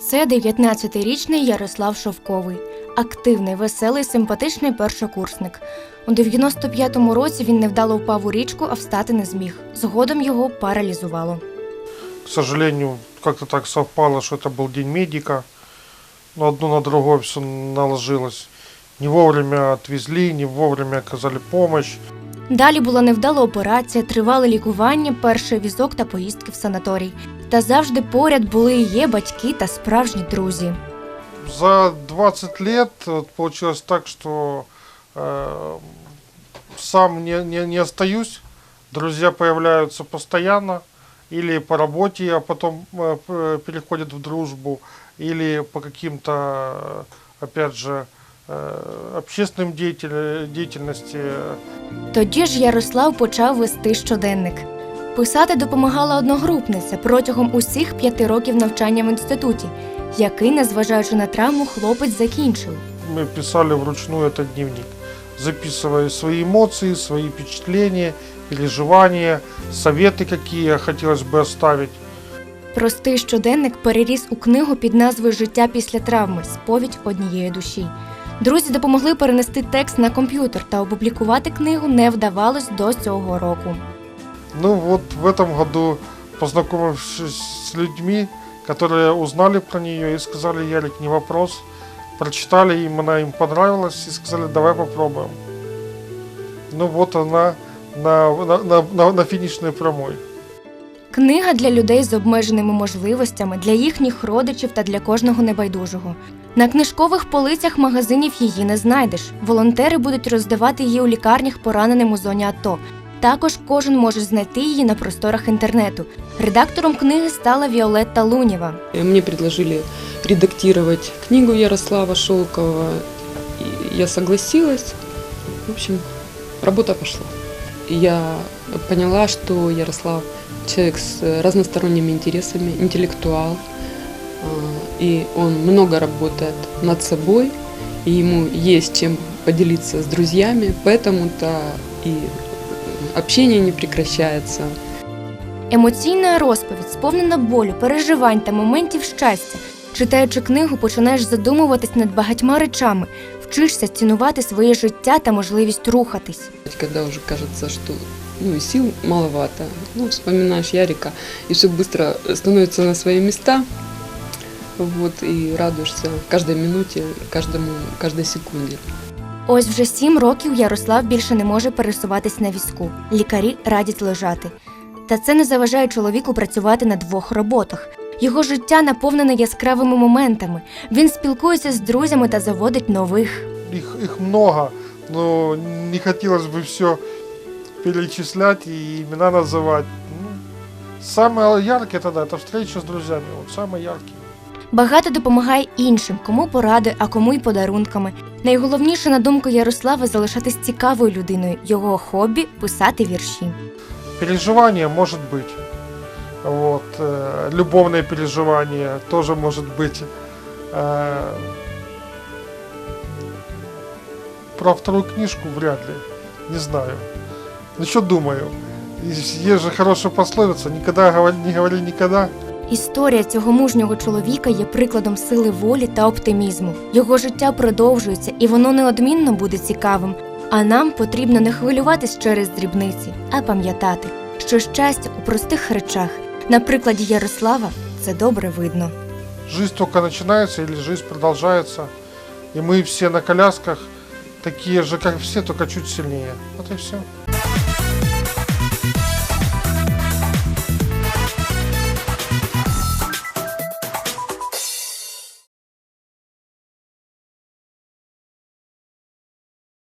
Це 19-річний Ярослав Шовковий, активний, веселий, симпатичний першокурсник. У 95-му році він невдало впав у річку, а встати не зміг. Згодом його паралізувало. К сожалению, как-то так совпало, что это был день медика. Но одно на другое все наложилось. Не вовремя отвезли, не вовремя оказали помощь. Далі була невдала операція, тривале лікування, перший візок та поїздки в санаторій Та завжди поряд були і є батьки та справжні друзі. За 20 лет вот, получилось так, что э, сам не, не, не остаюсь. Друзья появляются постоянно. Или по работе, а потом э, п- переходят в дружбу. Или по каким-то, э, опять же, э, общественным деятель- деятельности. Тоді ж Ярослав почав вести щоденник. Писати допомагала одногрупниця протягом усіх п'яти років навчання в інституті, який, незважаючи на травму, хлопець закінчив. Мы писали вручную этот дневник, записывая свои эмоции, свои впечатления, переживания, советы, какие хотелось бы оставить. Простий щоденник переріс у книгу під назвою Життя після травми сповідь однієї душі. Друзі допомогли перенести текст на комп'ютер та опублікувати книгу не вдавалось до цього року. Ну вот в этом году, познакомившись с людьми, которые узнали про нее и сказали, Ярик, не вопрос, прочитали им, она им понравилась и сказали, давай попробуем. Ну вот она на, на, на, на, на финишной прямой. Книга для людей з обмеженими можливостями, для їхніх родичів та для кожного небайдужого. На книжкових полицях магазинів її не знайдеш. Волонтери будуть роздавати її у лікарнях пораненим у зоні АТО. Також кожен може знайти її на просторах інтернету. Редактором книги стала Віолетта Лунєва. И Мне предложили редактировать книгу Ярослава Шелкова. И я согласилась. В общем, работа пошла. Я поняла, что Ярослав человек с разносторонними интересами, интеллектуал. И он много работает над собой. И ему есть чем поделиться с друзьями. Поэтому-то и общение не прекращается. Емоційна розповідь, сповнена болю, переживань та моментів щастя. Читаючи книгу, починаєш задумуватись над багатьма речами, вчишся цінувати своє життя та можливість рухатись. Когда уже кажется, что ну, и сил маловато, ну, вспоминаешь Ярика, и все быстро становится на свои места, вот, и радуешься каждой минуте, каждому, каждой секунде. Ось вже сім років Ярослав більше не може пересуватись на візку. Лікарі радять лежати. Та це не заважає чоловіку працювати на двох роботах. Його життя наповнене яскравими моментами. Він спілкується з друзями та заводить нових. Их, их много, но не хотелось бы все перечислять и имена называть. Ну, самое яркое тогда это встреча с друзьями. Вот самое яркие. Багато допомагає іншим, кому поради, а кому й подарунками. Найголовніше, на думку Ярослава, залишатись цікавою людиною. Його хобі писати вірші. Переживание может быть. Вот, э, любовное переживание тоже может быть. Э, про вторую книжку вряд ли. Не знаю. Ну что думаю. Есть же хорошая пословица, никогда говори, не говори никогда. Історія цього мужнього чоловіка є прикладом сили волі та оптимізму. Його життя продовжується, і воно неодмінно буде цікавим. А нам потрібно не хвилюватись через дрібниці, а пам'ятати, що щастя у простих речах. На прикладі Ярослава це добре видно. Жизнь только начинается или жизнь продолжается. И мы все на колясках такие же, как все, только чуть сильнее. Вот и все.